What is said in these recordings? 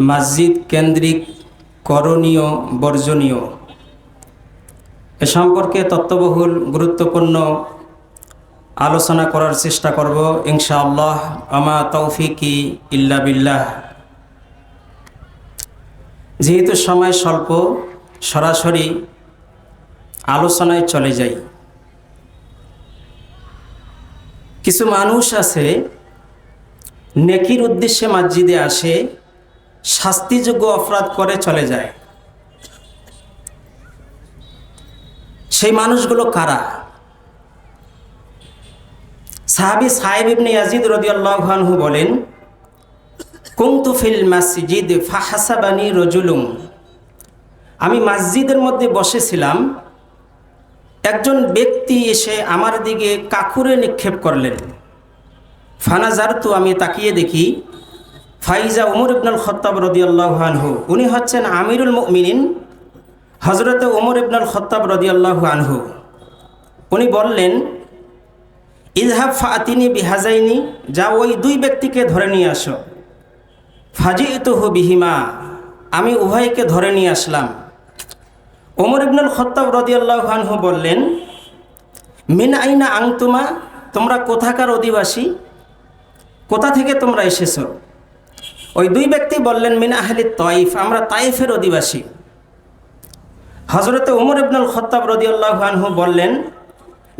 মসজিদ কেন্দ্রিক, করণীয়, বর্জনীয়। এ সম্পর্কে তত্ত্ববহুল, গুরুত্বপূর্ণ আলোচনা করার চেষ্টা করব, ইনশাআল্লাহ, আমা তৌফিকি ইল্লা বিল্লাহ। যেহেতু সময় স্বল্প, সরাসরি আলোচনায় চলে যাই। কিছু মানুষ আছে, নেকির উদ্দেশ্যে মসজিদে আসে শাস্তিযোগ্য অপরাধ করে চলে যায়। সেই মানুষগুলো কারা? সাহাবি সাহেব ইবনে ইয়াজিদ রদিয়াল্লাহু আনহু বলেন, কুনতু ফিল মাসজিদ ফাহাসাবানি রজুলুম। আমি মসজিদের মধ্যে বসেছিলাম, একজন ব্যক্তি এসে আমার দিকে কাকুরে নিক্ষেপ করলেন। ফানাজার তো আমি তাকিয়ে দেখি ফাইজা উমর ইবনুল খত্তাব রদিয়াল্লাহু আনহু, উনি হচ্ছেন আমিরুল মিনিন হজরত উমর ইবনুল খত্তাব রদিয়াল্লাহু আনহু। উনি বললেন ইজহাব ফাতিনি বিহাজাইনি যা ওই দুই ব্যক্তিকে ধরে নিয়ে আসো। ফাজি ইতুহু বিহিমা, আমি উভয়কে ধরে নিয়ে আসলাম। ওমর ইবনুল খত্তাব রদিয়াল্লাহু আনহু বললেন, মিন আইনা আংতুমা তোমরা কোথাকার অধিবাসী? কোথা থেকে তোমরা এসেছ? ওই দুই ব্যক্তি বললেন, মিন আহলি তয়েফ আমরা তাইফের অধিবাসী। হজরতে উমর ইবনুল খত্তাব রদিয়াল্লাহু আনহু বললেন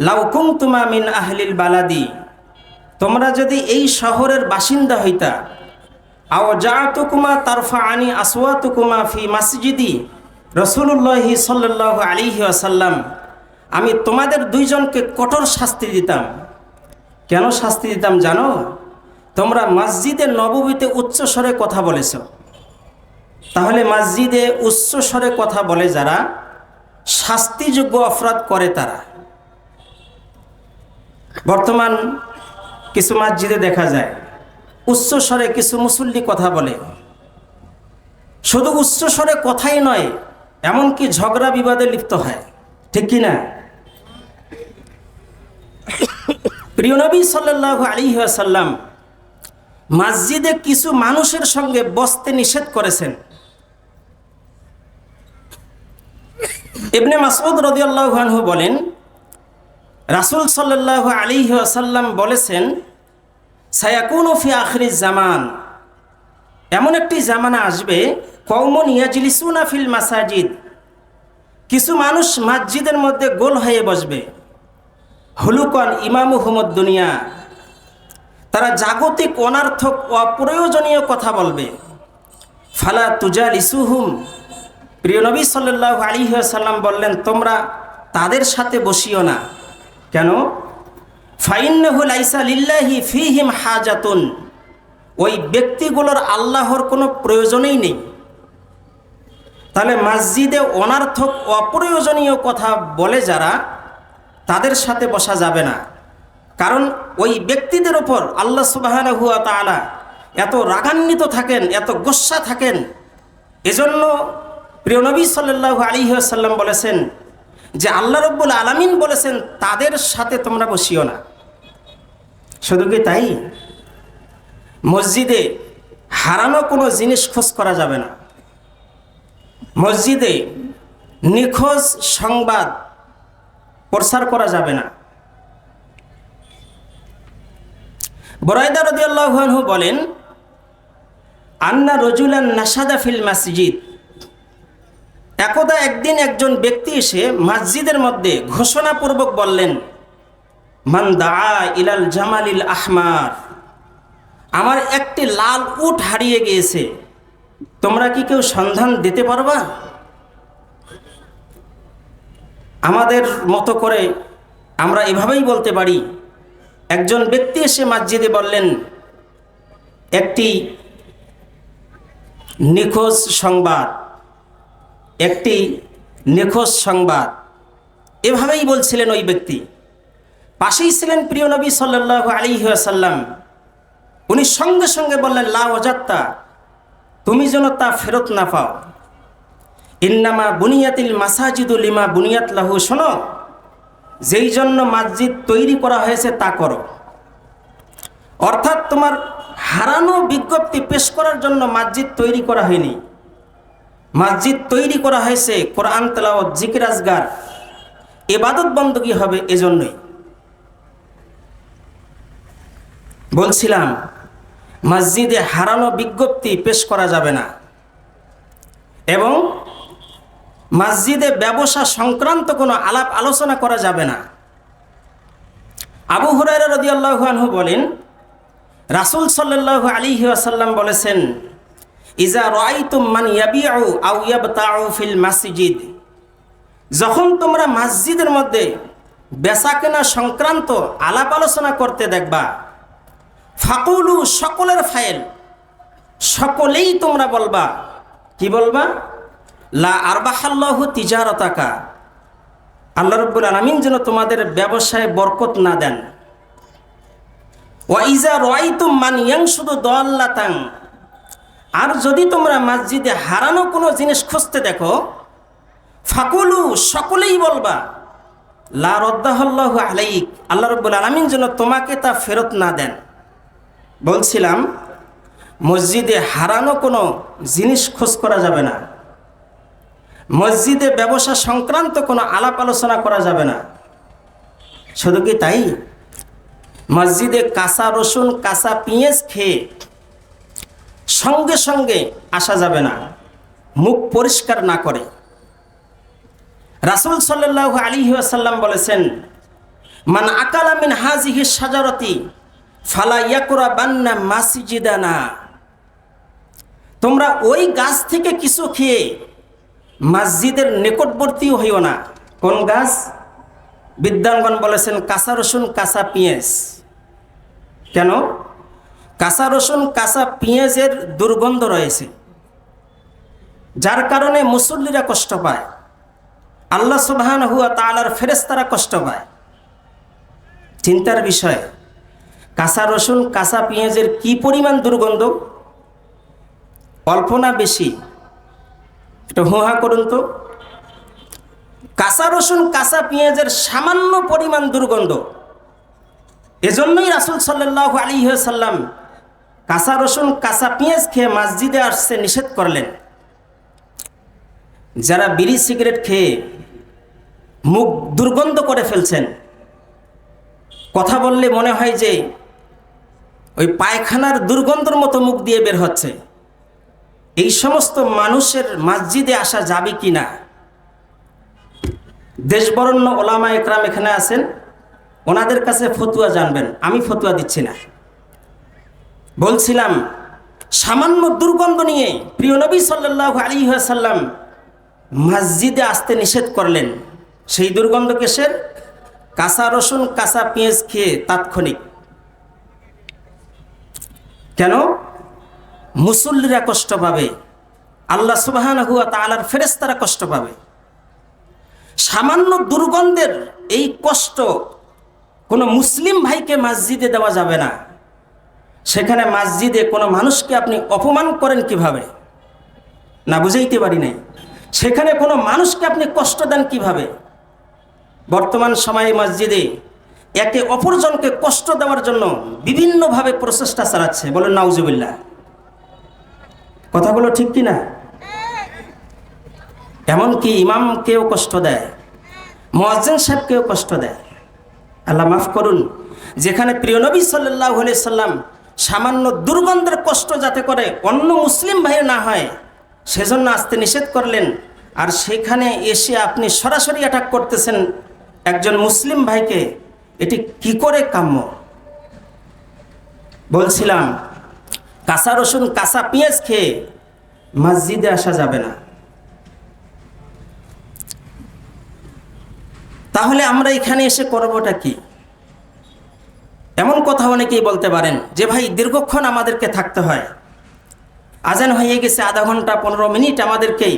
লাউকুম তুমা মিন আহলিল বালাদি তোমরা যদি এই শহরের বাসিন্দা হইতা, আও যা তুকুমা তারফা আনি আসওয়াতুকুমা ফি মসজিদি রসুল্লাহি সাল্লাহ আলিহি আসাল্লাম আমি তোমাদের দুইজনকে কঠোর শাস্তি দিতাম। কেন শাস্তি দিতাম জানো? তোমরা মসজিদে নববীতে উচ্চ স্বরে কথা বলেছ। তাহলে মসজিদে উচ্চ স্বরে কথা বলে যারা, শাস্তিযোগ্য অপরাধ করে তারা। বর্তমান কিছু মসজিদে দেখা যায়, উচ্চ স্বরে কিছু মুসল্লি কথা বলে। শুধু উচ্চ স্বরে কথাই নয়, এমনকি ঝগড়া বিবাদে লিপ্ত হয়। ঠিক কি না? প্রিয় নবী সাল্লাহ আলী সাল্লাম মসজিদে কিছু মানুষের সঙ্গে বসতে নিষেধ করেছেন। ইবনে মাসউদ রদিয়াল্লাহানহু বলেন, রাসূল সাল্লাল্লাহু আলাইহি ওয়াসাল্লাম বলেছেন, সায়াকুনু ফি আখিরিজ জামান। এমন একটি জামানা আসবে কৌমন ইয়াজলিসুনা ফিল মাসাজিদ। কিছু মানুষ মসজিদের মধ্যে গোল হয়ে বসবে। হলুকন ইমামু হুমদ দুনিয়া। তারা জাগতিক অনার্থক অপ্রয়োজনীয় কথা বলবে। ফালা তুজাল ইসুহুম প্রিয় নবী সাল্লাহ আলী সাল্লাম বললেন, তোমরা তাদের সাথে বসিও না। কেন? ফাইন্নহুল আইসা লিল্লাহি ফিহিম হাজাতুন। ওই ব্যক্তিগুলোর আল্লাহর কোনো প্রয়োজনই নেই। তাহলে মসজিদে অনার্থক অপ্রয়োজনীয় কথা বলে যারা, তাদের সাথে বসা যাবে না। কারণ ওই ব্যক্তিদের ওপর আল্লাহ সুবাহ হুয়া তালা এত রাগান্বিত থাকেন, এত গোসা থাকেন। এজন্য প্রিয় নবী সাল্লাহ আলী সাল্লাম বলেছেন যে আল্লাহ রব্বুল আলমিন বলেছেন, তাদের সাথে তোমরা বসিও না। শুধু কি তাই? মসজিদে হারানো কোনো জিনিস খোঁজ করা যাবে না। মসজিদে নিখোঁজ সংবাদ প্রচার করা যাবে না। বরাইদা রদিয়াল্লাহু বলেন, আন্না রজুলান নাসাদা ফিল মসজিদ। একদা একদিন একজন ব্যক্তি এসে মসজিদের মধ্যে ঘোষণাপূর্বক বললেন, মান দা ইলাল জামালিল আহমার, আমার একটি লাল উট হারিয়ে গিয়েছে, তোমরা কি কেউ সন্ধান দিতে পারবা? আমাদের মতো করে আমরা এভাবেই বলতে পারি একজন ব্যক্তি এসে মসজিদে বললেন, একটি নিখোঁজ সংবাদ, একটি নিখোঁজ সংবাদ। এভাবেই বলছিলেন ওই ব্যক্তি। পাশেই ছিলেন প্রিয় নবী সাল্লাহ আলী সাল্লাম উনি সঙ্গে সঙ্গে বললেন, লা অজাত্তা তুমি যেন তা ফেরত না পাও। ইন্নামা বুনিয়াতিল মাসাজিদুল ইমা বুনিয়াত লাহু। শোনো যেই জন্য মসজিদ তৈরি করা হয়েছে তা করো। অর্থাৎ তোমার হারানো বিজ্ঞপ্তি পেশ করার জন্য মসজিদ তৈরি করা হয়নি। মসজিদ তৈরি করা হয়েছে কোরআন, তেলাওয়াত, জিকির, আজগার। এবাদত বন্দী হবে এজন্যই। বলছিলাম, মসজিদে হারানো বিজ্ঞপ্তি পেশ করা যাবে না। এবং মসজিদে ব্যবসা সংক্রান্ত কোনো আলাপ আলোচনা করা যাবে না। আবু হুরাইরা রদিয়াল্লাহু আনহু বলেন, রাসুল সাল্লাল্লাহু আলাইহি ওয়াসাল্লাম বলেছেন, ইজা রাআইতুম মান ইয়াবিউ ইয়াবতাউ ফিল মাসজিদ। যখন তোমরা মসজিদের মধ্যে বেচাকেনা সংক্রান্ত আলাপ আলোচনা করতে দেখবা, ফাকুলু সকলের ফাইল সকলেই তোমরা বলবা, কি বলবা? লা আরবাহাল্লাহু তিজারতাকা। আল্লাহ রব্বুল আলমিন যেন তোমাদের ব্যবসায় বরকত না দেন। ওয়াইজা রয়তুম মান শুধু দল্লাতাং আর যদি তোমরা মসজিদে হারানো কোনো জিনিস খুঁজতে দেখো, ফাকুলু, সকলেই বলবা, লা রদ্দাহল্লাহ আলাইক। আল্লাহ রব্বুল আলমিন যেন তোমাকে তা ফেরত না দেন। বলছিলাম, মসজিদে হারানো কোনো জিনিস খোঁজ করা যাবে না। মসজিদে ব্যবসা সংক্রান্ত কোনো আলাপ আলোচনা করা যাবে না। শুধু কি তাই? মসজিদে কাঁচা রসুন, কাঁচা পেঁয়াজ খেয়ে সঙ্গে সঙ্গে আসা যাবে না, মুখ পরিষ্কার না করে। রাসুল সাল্লাহ আলী আসাল্লাম বলেছেন, মান আকালামিন হাজিহি সাজারতি ফালা ইয়াকুরা বান্না মাসিজিদানা। তোমরা ওই গাছ থেকে কিছু খেয়ে মসজিদের নিকটবর্তীও হইও না। কোন গাছ? বিদ্যাঙ্গন বলেছেন, কাঁচা রসুন, কাঁচা পেঁয়াজ। কেন? কাঁচা রসুন, কাঁচা পেঁয়াজের দুর্গন্ধ রয়েছে। যার কারণে মুসল্লিরা কষ্ট পায়। আল্লাহ সুবহান হুয়া তালার ফেরেস্তারা কষ্ট পায়। চিন্তার বিষয়, কাঁচা রসুন, কাঁচা পেঁয়াজের কি পরিমাণ দুর্গন্ধ? অল্প না বেশি? একটু হুহা করুন তো। কাঁচা রসুন, কাঁচা পেঁয়াজের সামান্য পরিমাণ দুর্গন্ধ। এজন্যই রাসুল সাল্লাহ আলী সাল্লাম কাঁচা রসুন, কাঁচা পেঁয়াজ খেয়ে মসজিদে আসছে নিষেধ করলেন। যারা বিড়ি, সিগারেট খেয়ে মুখ দুর্গন্ধ করে ফেলছেন, কথা বললে মনে হয় যে ওই পায়খানার দুর্গন্ধর মতো মুখ দিয়ে বের হচ্ছে। এই সমস্ত মানুষের মসজিদে আসা যাবে কি না দেশবরণ্য ওলামা একরাম এখানে আছেন। ওনাদের কাছে ফতুয়া জানবেন। আমি ফতুয়া দিচ্ছি না। বলছিলাম, সামান্য দুর্গন্ধ নিয়ে প্রিয় নবী সাল্লাহ আলী সাল্লাম মসজিদে আসতে নিষেধ করলেন। সেই দুর্গন্ধ কেসের? কাঁচা রসুন, কাঁচা পেঁয়াজ খেয়ে তাৎক্ষণিক। কেন? মুসল্লিরা কষ্ট পাবে, আল্লাহ সুবাহান হুয়া তালার ফেরেস্তারা কষ্ট পাবে। সামান্য দুর্গন্ধের এই কষ্ট কোনো মুসলিম ভাইকে মসজিদে দেওয়া যাবে না। সেখানে মসজিদে কোনো মানুষকে আপনি অপমান করেন কীভাবে? না বুঝাইতে পারি নাই। সেখানে কোনো মানুষকে আপনি কষ্ট দেন কীভাবে? বর্তমান সময়ে মসজিদে একে অপরজনকে কষ্ট দেওয়ার জন্য বিভিন্নভাবে প্রচেষ্টা চালাচ্ছে। বলেন নাউজুবিল্লা কথাগুলো ঠিক কি না এমনকি ইমামকেও কষ্ট দেয়, মোয়াজ্জেন সাহেবকেও কষ্ট দেয়। আল্লাহ মাফ করুন, যেখানে প্রিয় নবী সাল্লাহ সাল্লাম সামান্য দুর্গন্ধের কষ্ট যাতে করে অন্য মুসলিম ভাই না হয়, সেজন্য আসতে নিষেধ করলেন, আর সেখানে এসে আপনি সরাসরি অ্যাটাক করতেছেন একজন মুসলিম ভাইকে, এটি কি করে কাম্য? বলছিলাম কাঁচা রসুন, কাঁচা পেঁয়াজ খেয়ে মসজিদে আসা যাবে না। তাহলে আমরা এখানে এসে করবোটা কি? এমন কথা অনেকেই বলতে পারেন যে, ভাই, দীর্ঘক্ষণ আমাদেরকে থাকতে হয়। আজান হয়ে গেছে আধা ঘণ্টা, পনেরো মিনিট আমাদেরকেই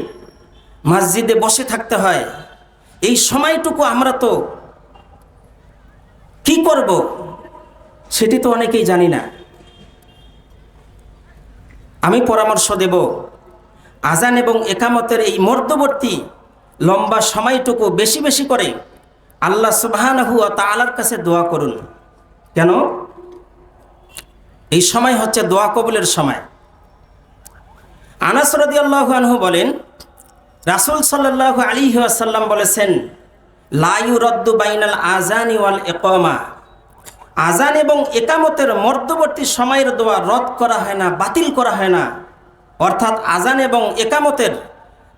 মসজিদে বসে থাকতে হয়। এই সময়টুকু আমরা তো কি করব, সেটি তো অনেকেই জানি না। আমি পরামর্শ দেব। আজান এবং একামতের এই মধ্যবর্তী লম্বা সময়টুকু বেশি বেশি করে আল্লাহ সুবাহানহু তালার কাছে দোয়া করুন। কেন? এই সময় হচ্ছে দোয়া কবুলের সময়। আনাস রদিয়াল্লাহু আনহু বলেন, রাসুল সাল্লাহ আলী আসাল্লাম বলেছেন লাইউ রদ্দু বাইনাল আজানি ওয়াল একমা আজান এবং একামতের মধ্যবর্তী সময়ের দোয়া রদ করা হয় না, বাতিল করা হয় না। অর্থাৎ আজান এবং একামতের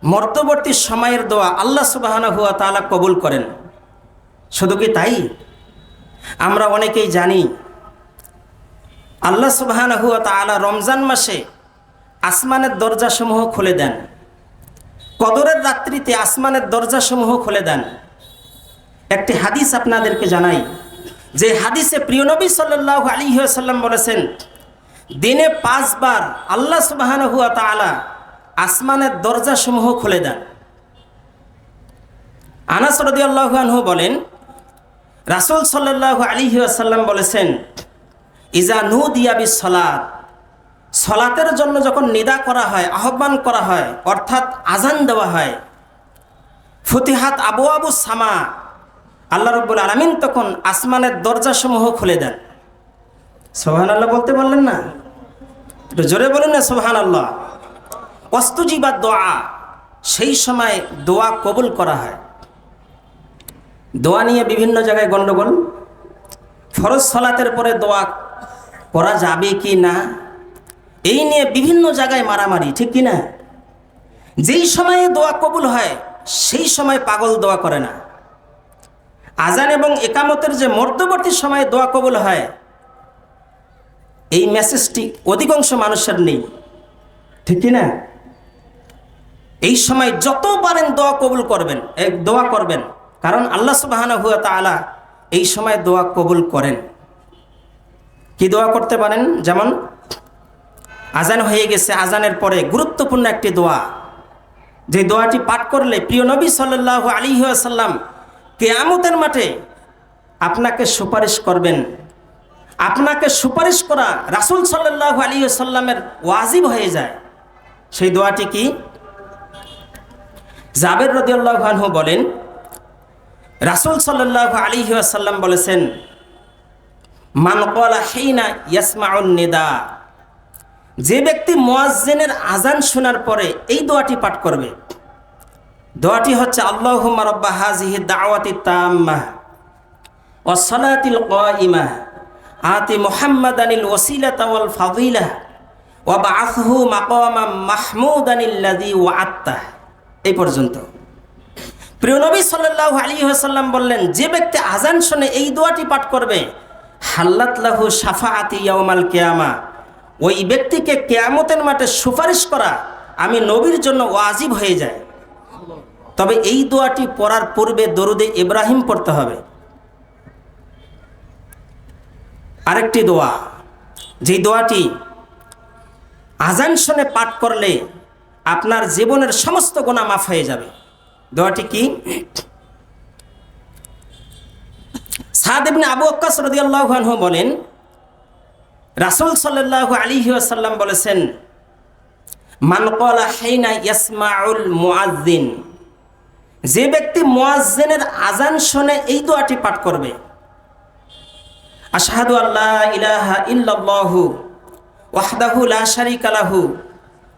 মধ্যবর্তী সময়ের দোয়া আল্লাহ সুবাহানা হুয়া তালা কবুল করেন। শুধু কি তাই? আমরা অনেকেই জানি, আল্লাহ সুবাহানা হুয়া তালা রমজান মাসে আসমানের দরজাসমূহ খুলে দেন। কদরের রাত্রিতে আসমানের দরজাসমূহ খুলে দেন। একটি হাদিস আপনাদেরকে জানাই যে হাদিসে প্রিয় নবী সাল্লাহ আলী সাল্লাম বলেছেন, দিনে পাঁচবার আল্লাহ সুবাহান হুয়া তালা আসমানের দরজাসমূহ খুলে দেন। আনাস রদি আল্লাহানহু বলেন, রাসুল সাল্লাহ আলী সাল্লাম বলেছেন, ইজা নু দিয়াবি সলাদ সলাতের জন্য যখন নিদা করা হয়, আহ্বান করা হয়, অর্থাৎ আজান দেওয়া হয়, ফতিহাত আবু আবু সামা আল্লাহ রব্বুল আলমিন তখন আসমানের দরজাসমূহ খুলে দেন। সোহান আল্লাহ বলতে পারলেন না? একটু জোরে বলুন না সোহান আল্লাহ অস্তুজি বা দোয়া, সেই সময় দোয়া কবুল করা হয়। দোয়া নিয়ে বিভিন্ন জায়গায় গণ্ডগোল ফরজ সলাতের পরে দোয়া করা যাবে কি না? এই নিয়ে বিভিন্ন জায়গায় মারামারি, ঠিক কি না? যেই সময়ে দোয়া কবুল হয়, সেই সময় পাগল দোয়া করে না। আজান এবং একামতের যে মধ্যবর্তী সময়ে দোয়া কবুল হয়, এই মেসেজটি অধিকাংশ মানুষের নেই। ঠিক না? এই সময় যত পারেন দোয়া কবুল করবেন দোয়া করবেন, কারণ আল্লাহ সুবাহানা হুয়া তালা এই সময় দোয়া কবুল করেন। কি দোয়া করতে পারেন? যেমন, আজান হয়ে গেছে, আজানের পরে গুরুত্বপূর্ণ একটি দোয়া। যে দোয়াটি পাঠ করলে প্রিয় নবী সাল্লাহ আলী সাল্লাম কেয়ামতের মাঠে আপনাকে সুপারিশ করবেন। আপনাকে সুপারিশ করা রাসুল সাল্লাহ আলী সাল্লামের ওয়াজিব হয়ে যায়। সেই দোয়াটি কি? জাবের রদিউল্লাহানহু বলেন, রাসুল সাল্লাহ আলী সাল্লাম বলেছেন মানকলা হেইনা ইয়াসমাউন নিদা যে ব্যক্তি মোয়াজ্জেনের আজান শোনার পরে এই দোয়াটি পাঠ করবে। দোয়াটি হচ্ছে আল্লাহ রব্বা হাজিহি দাওয়াতি তাম্মা ও সলাতিল ইমা আতি মোহাম্মদ আনিল ওসিলা তাওয়াল ফাদিলা ও বাহু মাকামা মাহমুদ আনিল্লাদি ও আত্মা এই পর্যন্ত। প্রিয় নবী সাল্লাহ আলী সাল্লাম বললেন, যে ব্যক্তি আজান শুনে এই দোয়াটি পাঠ করবে, হাল্লাত লাহু সাফা আতি ইয়ামাল কেয়ামা। ওই ব্যক্তিকে কেয়ামতের মাঠে সুপারিশ করা আমি নবীর জন্য ওয়াজিব হয়ে যায়। তবে এই দোয়াটি পড়ার পূর্বে দরুদে ইব্রাহিম পড়তে হবে। আরেকটি দোয়া যেই দোয়াটি আজান শুনে পাঠ করলে আপনার জীবনের সমস্ত গোনা মাফ হয়ে যাবে। দোয়াটি কি? সাদেবনে আবু আক্কাস রদিয়াল্লাহু বলেন, রাসুল সাল্লাহ আলী আসাল্লাম বলেছেন মানকলা হেইনা ইয়াসমাউল মুআজ্জিন। যে ব্যক্তি মোয়াজ্জেনের আজান শুনে এই দোয়াটি পাঠ করবে। আশহাদু আল্লাহ ইলাহা ইল্লাল্লাহু ওয়াহদাহু লা শারিকা লাহু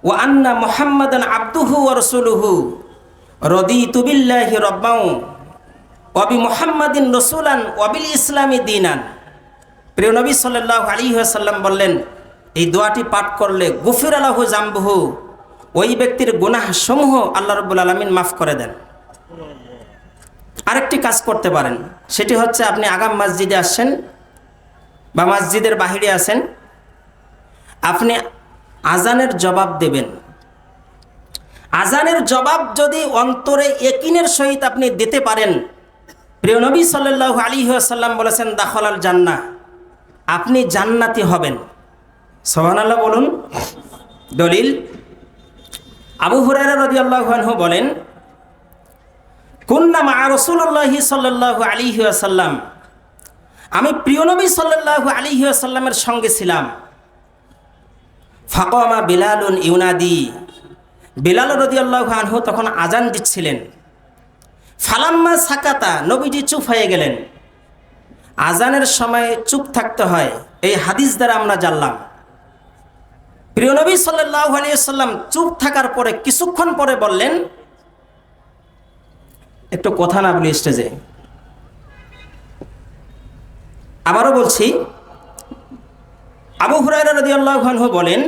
ওয়া আন্না মুহাম্মাদান আবদুহু ওয়া রাসূলুহু। রদিতু বিল্লাহি রাব্বাও ওয়া বি মুহাম্মাদিন রাসূলান ওয়া বিল ইসলামি দীনান। প্রিয় নবী সাল্লাহ আলী সাল্লাম বললেন, এই দোয়াটি পাঠ করলে গফির আলাহু জাম্বহু, ওই ব্যক্তির গুনাহ সমূহ আল্লাহ রব্বুল আলমিন মাফ করে দেন। আরেকটি কাজ করতে পারেন। সেটি হচ্ছে আপনি আগাম মসজিদে আসছেন বা মসজিদের বাহিরে আছেন। আপনি আজানের জবাব দেবেন। আজানের জবাব যদি অন্তরে একিনের সহিত আপনি দিতে পারেন, প্রিয় নবী সাল্লাহ আলী সাল্লাম বলেছেন, দাখলাল জান্না আপনি জান্নাতি হবেন। সোহান আল্লাহ বলুন। দলিল, আবু হুরারা রদি আল্লাহু বলেন কুন্না মা রসুল্লাহি সাল্লাহ আলী আসাল্লাম আমি প্রিয়নবী সাল্লাহ আলী আসাল্লামের সঙ্গে ছিলাম। ফাকমা বিলালুন ইউনাদি। বিলাল রদি আল্লাহ আনহু তখন আজান দিচ্ছিলেন। ফালাম্মা সাকাতা, নবীজি চুপ হয়ে গেলেন। আজানের সময় চুপ থাকতে হয়, এই হাদিস দ্বারা আমরা জানলাম। প্রিয় নবী সাল্লাহ আলিয়াল্লাম চুপ থাকার পরে কিছুক্ষণ পরে বললেন একটু কথা না বলি স্টেজে। আবারও বলছি, আবু হুরাইরা রদিয়াল্লাহু বলেন,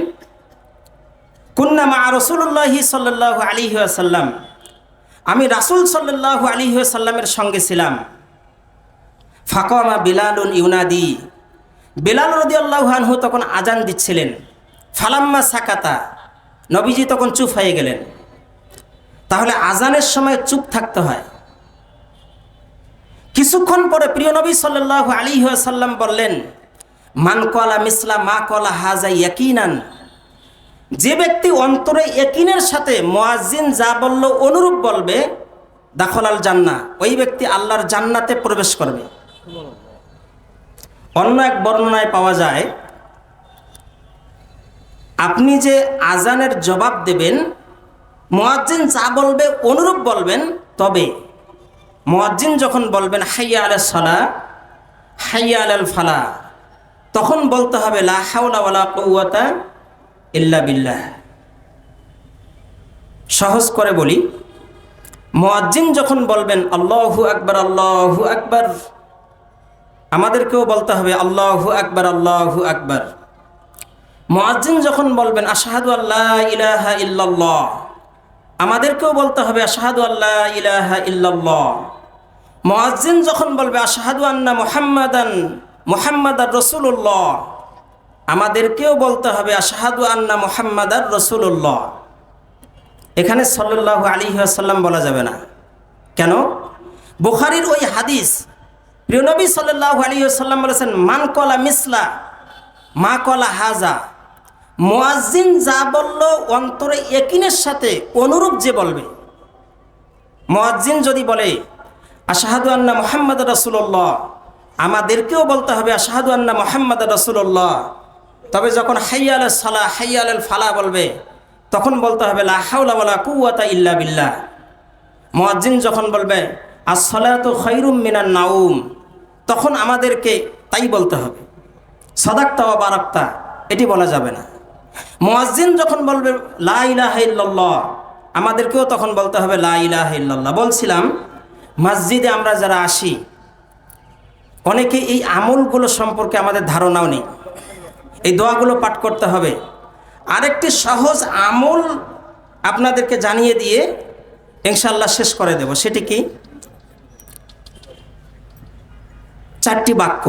কুন্না মা রসুল্লাহি সাল্লাহ আলী আসাল্লাম আমি রাসুল সাল্লাহ আলী সাল্লামের সঙ্গে ছিলাম। ফাকমা বিলালুন ইউনাদি। বিলাল রদিয়াল্লাহু তখন আজান দিচ্ছিলেন। ফালাম্মা সাকাতা। নবীজি তখন চুপ হয়ে গেলেন। তাহলে আজানের সময় চুপ থাকতে হয়। কিছুক্ষণ পরে প্রিয় নবী সাল্লাহ আলী সাল্লাম বললেন, মান কলা মিসলা মা কলা হাজা ইয়াকিনান? যে ব্যক্তি অন্তরে একিনের সাথে মোয়াজিন যা বলল অনুরূপ বলবে, দাখলাল জান্না ওই ব্যক্তি আল্লাহর জান্নাতে প্রবেশ করবে। অন্য এক বর্ণনায় পাওয়া যায়, আপনি যে আজানের জবাব দেবেন, মোয়াজ্জিন যা বলবে অনুরূপ বলবেন, তবে মোয়াজ্জিন যখন বলবেন, হাইয়া আল সলা হাইয়া আল ফালা তখন বলতে হবে, লা হাওলা কৌয়াতা ইল্লা বিল্লাহ। সহজ করে বলি, মোয়াজ্জিন যখন বলবেন, আল্লাহু আকবার আল্লাহু আকবার, আমাদেরকেও বলতে হবে, আল্লাহু আকবার আল্লাহু আকবার। মোয়াজ্জিন যখন বলবেন, আশাহাদু আল্লাহ ইলাহা ইল্লাল্লাহ আমাদেরকেও বলতে হবে, আশাহাদু আল্লাহ ইলাহা ইল্লাল্লাহ। মোয়াজ্জিন যখন বলবে, আশাহাদু আন্না মুহাম্মাদান, মুহাম্মাদার রসুল্লাহ আমাদেরকেও বলতে হবে, আশাহাদু আন্না মুহাম্মাদার রসুল্লাহ এখানে সাল্লাহ আলী আসাল্লাম বলা যাবে না। কেন? বুখারির ওই হাদিস প্রিয়নবী সাল্লাহ আলী আসাল্লাম বলেছেন, মান কলা মিসলা, মা কলা হাজা। মোয়াজিন যা বলল অন্তরে একিনের সাথে অনুরূপ যে বলবে। মোয়াজ্জিন যদি বলে, আশাহাদু আন্না মোহাম্মদ রসুল্লাহ আমাদেরকেও বলতে হবে, আশাহাদু আন্না মোহাম্মদ রসুল্লাহ তবে যখন হাইয়াল সালা হাইয়াল ফালা বলবে, তখন বলতে হবে, লা হাওলা ওয়ালা কুওয়াতা ইল্লা বিল্লা মোয়াজ্জিন যখন বলবে, আসসালাতু খৈরুম মিনান নাউম তখন আমাদেরকে তাই বলতে হবে। সদাক্তা বা বারাক্তা, এটি বলা যাবে না। মোয়াজ্জিন যখন বলবে, লা ইলাহা ইল্লাল্লাহ আমাদেরকেও তখন বলতে হবে, লা ইলাহা বলছিলাম, মসজিদে আমরা যারা আসি, অনেকে এই আমলগুলো সম্পর্কে আমাদের ধারণাও নেই। এই দোয়াগুলো পাঠ করতে হবে। আরেকটি সহজ আমল আপনাদেরকে জানিয়ে দিয়ে ইনশাল্লাহ শেষ করে দেব। সেটি কি? চারটি বাক্য।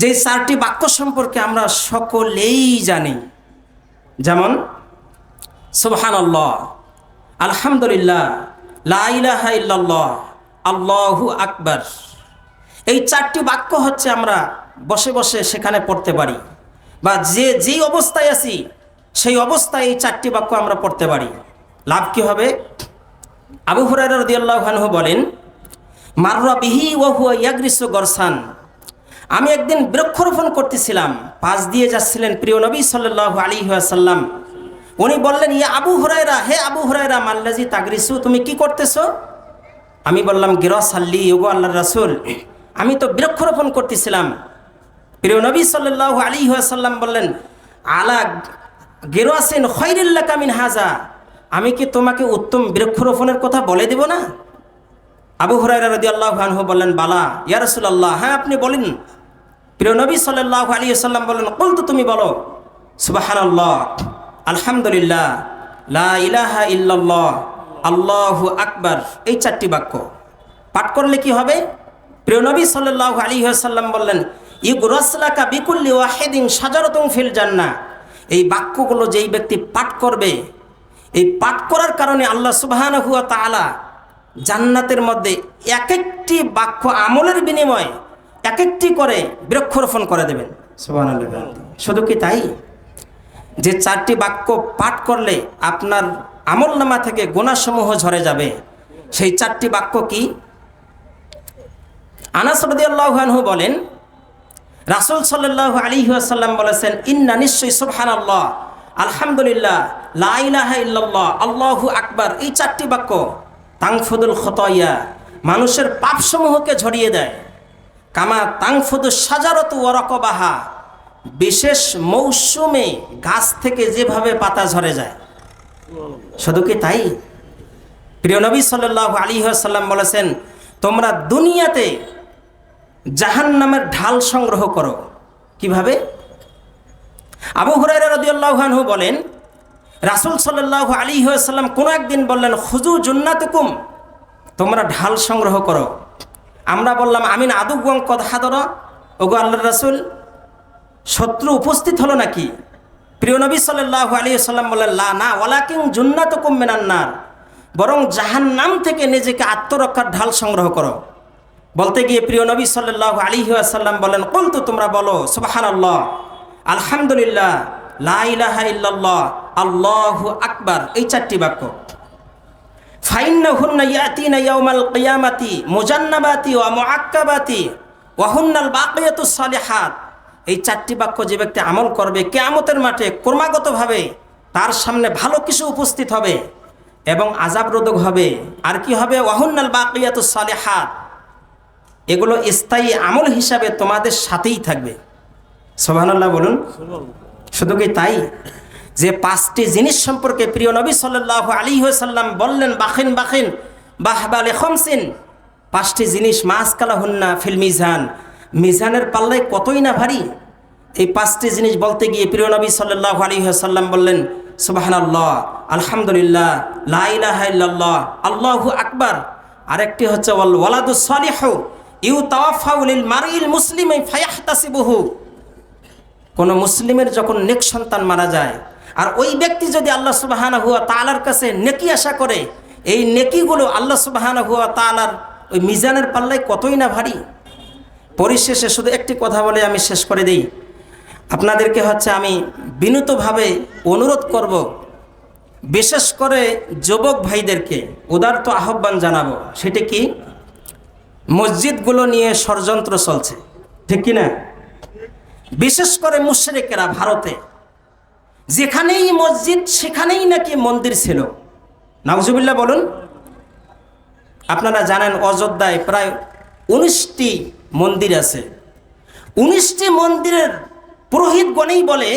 যে চারটি বাক্য সম্পর্কে আমরা সকলেই জানি। যেমন সুবহান আল্লাহ আলহামদুলিল্লাহ লাইলাহা ইল্লাল্লাহ, আল্লাহু আকবার। এই চারটি বাক্য হচ্ছে আমরা বসে বসে সেখানে পড়তে পারি বা যে, যেই অবস্থায় আছি, সেই অবস্থায় এই চারটি বাক্য আমরা পড়তে পারি। লাভ কি হবে? আবু হুরাই রদিয়াল্লাহানহু বলেন, মাররা বিহি ওহুয়া ইয়াগ্রিস গরসান। আমি একদিন বৃক্ষরোপণ করতেছিলাম, পাশ দিয়ে যাচ্ছিলেন প্রিয় নবী সাল্লাহ আলী সাল্লাম উনি বললেন, ইয়া আবু হুরাইরা হে আবু হুরাইরা মাল্লাজি তাগরিসু, তুমি কি করতেছো? আমি বললাম গিরস আল্লি ইগো আল্লাহ রাসুল, আমি তো বৃক্ষরোপণ করতেছিলাম। প্রিয় নবী সাল্লাহ আলী সাল্লাম বললেন, আলা গেরোয়াসেন খৈরিল্লা কামিন হাজা, আমি কি তোমাকে উত্তম বৃক্ষরোপণের কথা বলে দেব না? আবু হুরাইরা রদি আল্লাহ বললেন, বালা ইয়ারসুল আল্লাহ হ্যাঁ আপনি বলেন। প্রিয় নবী সাল্লাহ আলী সাল্লাম বললেন কল তো তুমি বলো সুবাহান আল্লাহ আলহামদুলিল্লাহ, লা ইলাহা ইল্লাল্লাহ, আল্লাহু আকবার। এই চারটি বাক্য। পাঠ করলে কি হবে? প্রিয় নবী সাল্লাহ আলী সাল্লাম বললেন ইউরসলাকা বিকুল্লি ওয়াহেদিন সাজারতং ফিল জান্না এই বাক্যগুলো যেই ব্যক্তি পাঠ করবে, এই পাঠ করার কারণে আল্লাহ সুবাহান হুয়া তালা জান্নাতের মধ্যে এক একটি বাক্য আমলের বিনিময়ে এক একটি করে বৃক্ষরোপণ করে দেবেন। শুধু কি তাই? যে চারটি বাক্য পাঠ করলে আপনার আমল নামা থেকে গোনাসমূহ ঝরে যাবে। সেই চারটি বাক্য কি? আল্লাহানহু বলেন রাসুল সাল্লাহ আলী আসাল্লাম বলেছেন ইন্না নিশ্চয়ই সুবহান আল্লাহ আলহামদুলিল্লাহ লাইলাহা ইল্লাল্লাহ আল্লাহু আকবার। এই চারটি বাক্য তাংফুদুল খতয়া মানুষের পাপসমূহকে ঝরিয়ে দেয়। কামা তাংফুদু সাজারত ওরকবাহা বিশেষ মৌসুমে গাছ থেকে যেভাবে পাতা ঝরে যায়। শুধু কি তাই? প্রিয় নবী সাল্লাহ আলী সাল্লাম বলেছেন, তোমরা দুনিয়াতে জাহান নামের ঢাল সংগ্রহ করো। কীভাবে? আবু হুরাইরা রদিয়াল্লাহু আনহু বলেন, রাসূল সাল্লাল্লাহু আলী সাল্লাম কোনো একদিন বললেন খুজু জুন্নাতুকুম, তোমরা ঢাল সংগ্রহ করো। আমরা বললাম, আমিন আদুগং কদ হাদর। ওগো আল্লাহ রাসূল, শত্রু উপস্থিত হলো নাকি? প্রিয় নবী সাল্লাল্লাহু আলাইহি সাল্লাম বললেন, লা, না, ওয়ালাকিন জুন্নাতুকুম মিনান নার। বরং জাহান্নাম থেকে নিজেকে আত্মরক্ষার ঢাল সংগ্রহ করো। বলতে গিয়ে প্রিয় নবী সাল্লাল্লাহু আলাইহি আসাল্লাম বলেন কল তো তোমরা বলো, সুবহানাল্লাহ, আলহামদুলিল্লাহ, লা ইলাহা ইল্লাল্লাহ, আল্লাহু আকবার। এই চারটি বাক্য। ইয়াউমাল কিয়ামাতি মুজান্নাবাতি ওয়া মুআক্কাবাতি ওয়া হুন্নাল বাকিয়াতুস সালিহাত। এই চারটি বাক্য যে ব্যক্তি আমল করবে কেয়ামতের মাঠে ক্রমাগতভাবে তার সামনে ভালো কিছু উপস্থিত হবে এবং আজাবরোধক হবে। আর কি হবে? ওয়াহুন্নাল বাকিয়াতুস সালেহাত। এগুলো স্থায়ী আমল হিসাবে তোমাদের সাথেই থাকবে। সোহানাল্লাহ বলুন। শুধু কি তাই? যে পাঁচটি জিনিস সম্পর্কে প্রিয় নবী সাল্লাহ আলী সাল্লাম বললেন, বাখিন বাখিন, বাহবালে খমসিন। পাঁচটি জিনিস কালা হুন্না ফিল মিজান। মিজানের পাল্লায় কতই না ভারী। এই পাঁচটি জিনিস বলতে গিয়ে প্রিয় নবী সাল্লাহ আলী সাল্লাম বললেন সুবাহান আল্লাহ আলহামদুলিল্লাহ লাইলাহ আল্লাহু আকবার। আরেকটি হচ্ছে, ওয়াল ওয়ালাদু সালিহ ইউ তাওয়াফাউলিল মারিল মুসলিম ফায়াহতাসিবুহু। কোন মুসলিমের যখন নেক সন্তান মারা যায় আর ওই ব্যক্তি যদি আল্লাহ সুবাহানা হুয়া তালার কাছে নেকি আশা করে, এই নেকিগুলো আল্লাহ সুবাহানা হুয়া তালার ওই মিজানের পাল্লায় কতই না ভারী? পরিশেষে শুধু একটি কথা বলে আমি শেষ করে দিই। আপনাদেরকে হচ্ছে আমি বিনীতভাবে অনুরোধ করব, বিশেষ করে যুবক ভাইদেরকে উদারত আহ্বান জানাব, সেটি কি? মসজিদগুলো নিয়ে ষড়যন্ত্র চলছে, ঠিক কি না বিশেষ করে মুশরেকেরা ভারতে যেখানেই মসজিদ, সেখানেই নাকি মন্দির ছিল। নাউজুবিল্লাহ বলুন, আপনারা জানেন অযোধ্যায় প্রায় উনিশটি মন্দির আছে। উনিশটি মন্দিরের পুরোহিতগণেই বলে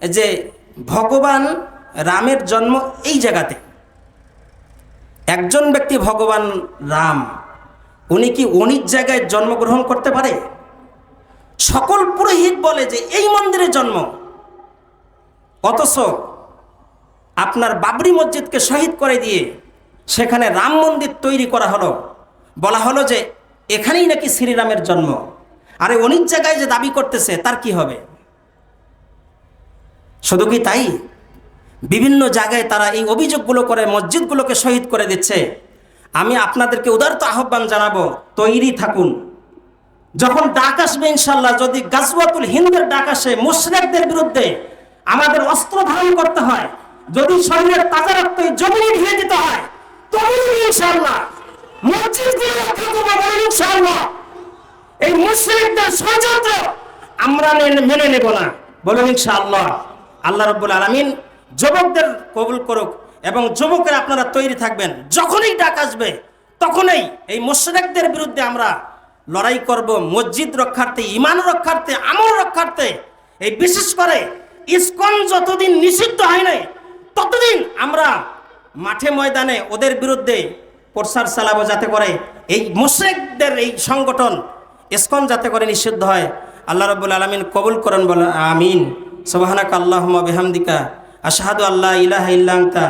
যে, ভগবান রামের জন্ম এই জায়গাতে। একজন ব্যক্তি ভগবান রাম, উনি কি অনিক জায়গায় জন্মগ্রহণ করতে পারে? সকল পুরোহিত বলে যে, এই মন্দিরে জন্ম। অথচ আপনার বাবরি মসজিদকে শহীদ করে দিয়ে সেখানে রাম মন্দির তৈরি করা হলো। বলা হলো যে এখানেই নাকি শ্রীরামের জন্ম। আরে অনেক জায়গায় যে দাবি করতেছে, তার কি হবে? শুধু কি তাই? বিভিন্ন জায়গায় তারা এই অভিযোগগুলো করে, মসজিদগুলোকে শহীদ করে দিচ্ছে। আমি আপনাদেরকে উদারত আহ্বান জানাব, তৈরি থাকুন। যখন ডাক আসবে ইনশাল্লাহ, যদি গাজওয়াতুল হিন্দের ডাক আসে, মুশরেকদের বিরুদ্ধে আমাদের অস্ত্র ধারণ করতে হয়। যদি শরীরের তাজা রক্ত জমিনে ঢেলে দিতে হয় তবে ইনশাল্লাহ মসজিদগুলো রক্ষা করব বলুন এই মুশরিকদের ষড়যন্ত্র আমরা মেনে নেব না। বলুন ইনশাআল্লাহ, আল্লাহ রব্বুল আলমিন যুবকদের কবুল করুক এবং যুবকের আপনারা তৈরি থাকবেন। যখনই ডাক আসবে, তখনই এই মুশরিকদের বিরুদ্ধে আমরা লড়াই করব। মসজিদ রক্ষার্থে ইমান রক্ষার্থে, আমল রক্ষার্থে। এই বিশেষ করে ইসকন যতদিন নিষিদ্ধ হয় নাই, ততদিন আমরা মাঠে ময়দানে ওদের বিরুদ্ধে প্রসার চালাবো যাতে করে এই মুশ্রেকদের এই সংগঠন ইসকন যাতে করে নিষিদ্ধ হয়। আল্লাহ রব্বুল আলমিন কবুল করেন বলে আমিন। সোবাহানাক আল্লাহ বেহামদিকা, আশাহাদু আল্লাহ ইলাহ ইল্লাংতা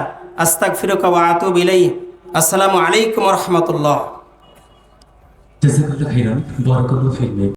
আস্তাক ফিরকা আতুব ইলাই আসসালামু আলাইকুম রহমতুল্লাহ।